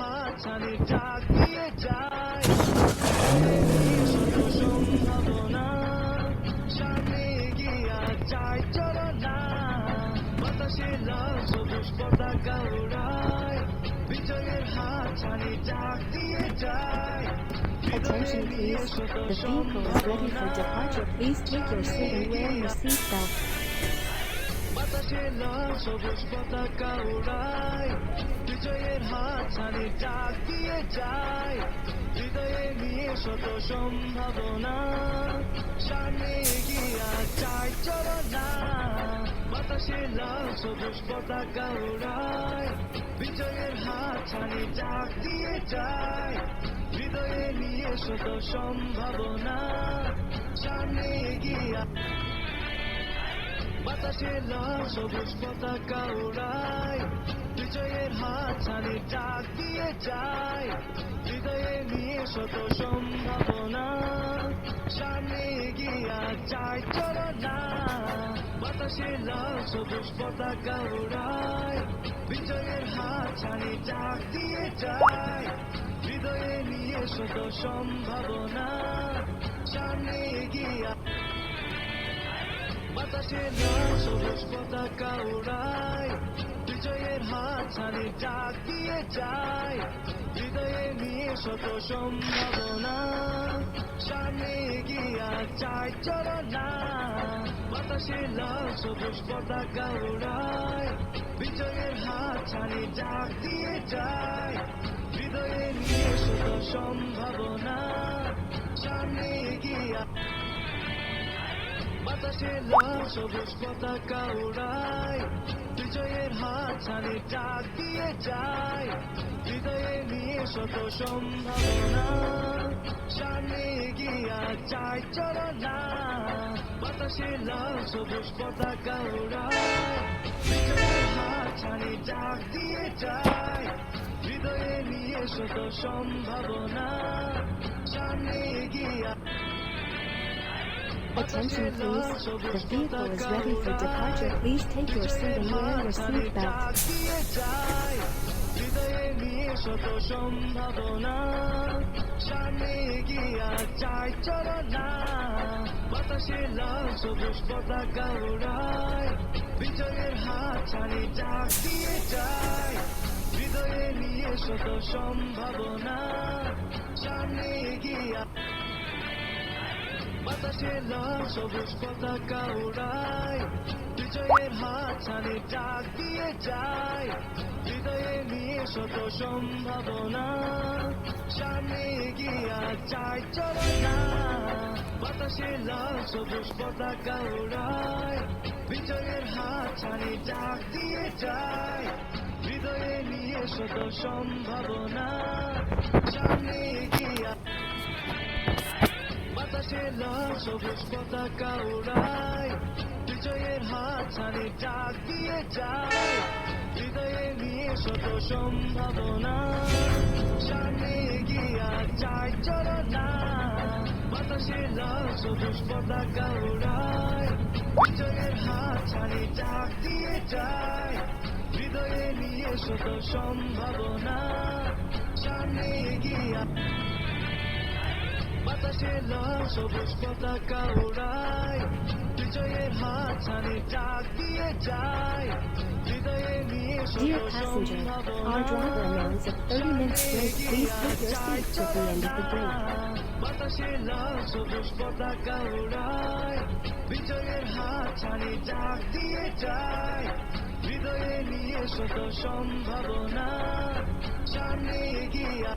হাত ডাক দিয়ে যায় সম্ভাবনা সামনে গিয়া যায় চলো না বাতাসে লাল সবুজ পতাকা উড়ায় বিজয়ের হাত ডাক দিয়ে যায় Attention please, the vehicle is ready for departure. Please take your seat and wear your seatbelt. বাতাসে লাল সবুজ পতাকা উড়ায় বিজয়ের হাত ছানি ডাক দিয়ে যায়। হৃদয়ে নিয়ে শত সম্ভাবনা। সামনে গিয়া চাই চলো না বাতাসে লাল সবুজ পতাকা উড়ায় বিজয়ের হাত ছানি ডাক দিয়ে যায়। হৃদয়ে নিয়ে শত সম্ভাবনা। সামনে গিয়া বাতাসে লাল সবুজ পতাকা উড়ায় বিজয়ের হাত ছানি ডাক দিয়ে যায় হৃদয়ে নিয়ে শত সম্ভাবনা। সামনে গিয়া যায় চলো না। বাতাসে লাল সবুজ পতাকা উড়ায় বিজয়ের হাত ছানি ডাক দিয়ে যায় হৃদয়ে নিয়ে শত সম্ভাবনা। সামনে গিয়া বাতাসে লাল সবুজ পতাকা উড়ায় বিজয়ের হাত ছানি ডাক দিয়ে যায় হৃদয়ে নিয়ে শত সম্ভাবনা সামনে গিয়া চাই চলো না বাতাসে লাল সবুজ পতাকা উড়ায় বিজয়ের হাত ছানি ডাক দিয়ে যায় হৃদয়ে নিয়ে শত সম্ভাবনা সামনে গিয়া বাতাসে লাল সবুজ পতাকা উড়ায় বিজয়ের হাত ছানি ডাক দিয়ে যায় হৃদয়ে নিয়ে শত সম্ভাবনা। সামনে গিয়া চাই চলো না বাতাসে লাল সবুজ পতাকা উড়ায় বিজয়ের হাত ছানি ডাক দিয়ে যায় হৃদয়ে নিয়ে শত সম্ভাবনা। সামনে গিয়া Attention please, the vehicle is ready for departure. Please take your seat and wear your seatbelt. শত হৃদয়ে নিয়ে শত সম্ভাবনা সামনে গিয়া বাতাসে সবুজ পতাকা উড়ায় বিজয়ের হাত ছানি ডাক দিয়ে যায়। হৃদয়ে নিয়ে শত সম্ভাবনা। সামনে গিয়া চাই চলো না বাতাসে লাল সবুজ পতাকা উড়ায় বিজয়ের হাত ছানি ডাক দিয়ে যায়। হৃদয়ে নিয়ে শত সম্ভাবনা। সামনে লাল উড়ায় বিজয়ের হাত ছানি ডাক দিয়ে যায়। হৃদয়ে নিয়ে শত সম্ভাবনা। সামনে গিয়া চাই চলো না। বাতাসে লাল সবুজ উড়ায় বিজয়ের হাত ছানি ডাক দিয়ে হৃদয়ে নিয়ে শত সম্ভাবনা। সামনে গিয়া Dear passenger, our driver announced a 30 minutes break. Please take your seats at the end of the break. সামনে গিয়া